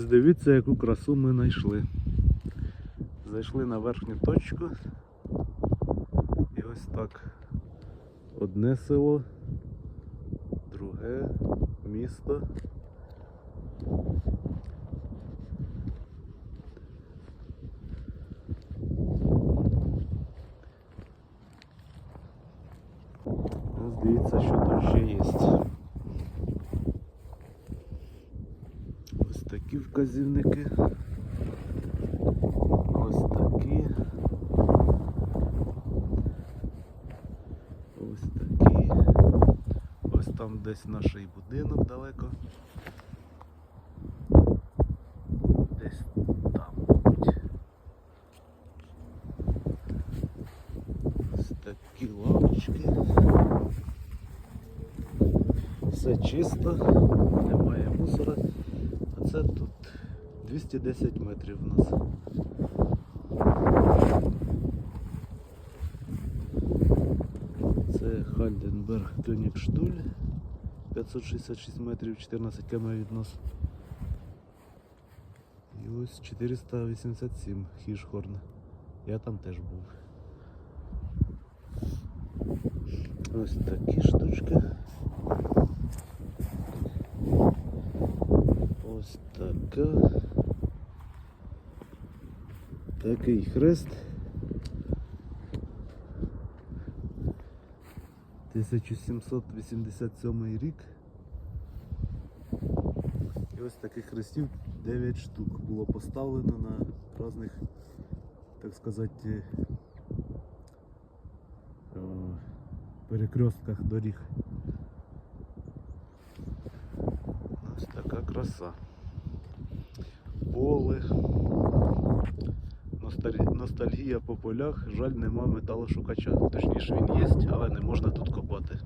Ось дивіться, яку красу ми знайшли. Зайшли на верхню точку. І ось так. Одне село, друге місто. Ось дивіться, що тут ще є. Ось такі вказівники. Ось такі. Ось такі. Ось там десь наш будинок далеко. Десь там, мабуть. Ось такі лавочки. Все чисто, немає мусора. А це тут 210 метрів у нас. Це Хальденберг Кёнігштуль 566 метрів, 14 км від нас. І ось 487 Хішхорн. Я там теж був. Ось такі штучки. Ось така. Такий хрест. 1787 рік. І ось таких хрестів 9 штук було поставлено на різних, так сказати, е, перекрестках доріг. Ось така краса. Поле. Ностальгія по полях. Жаль, нема металошукача. Точніше він є, але не можна тут копати.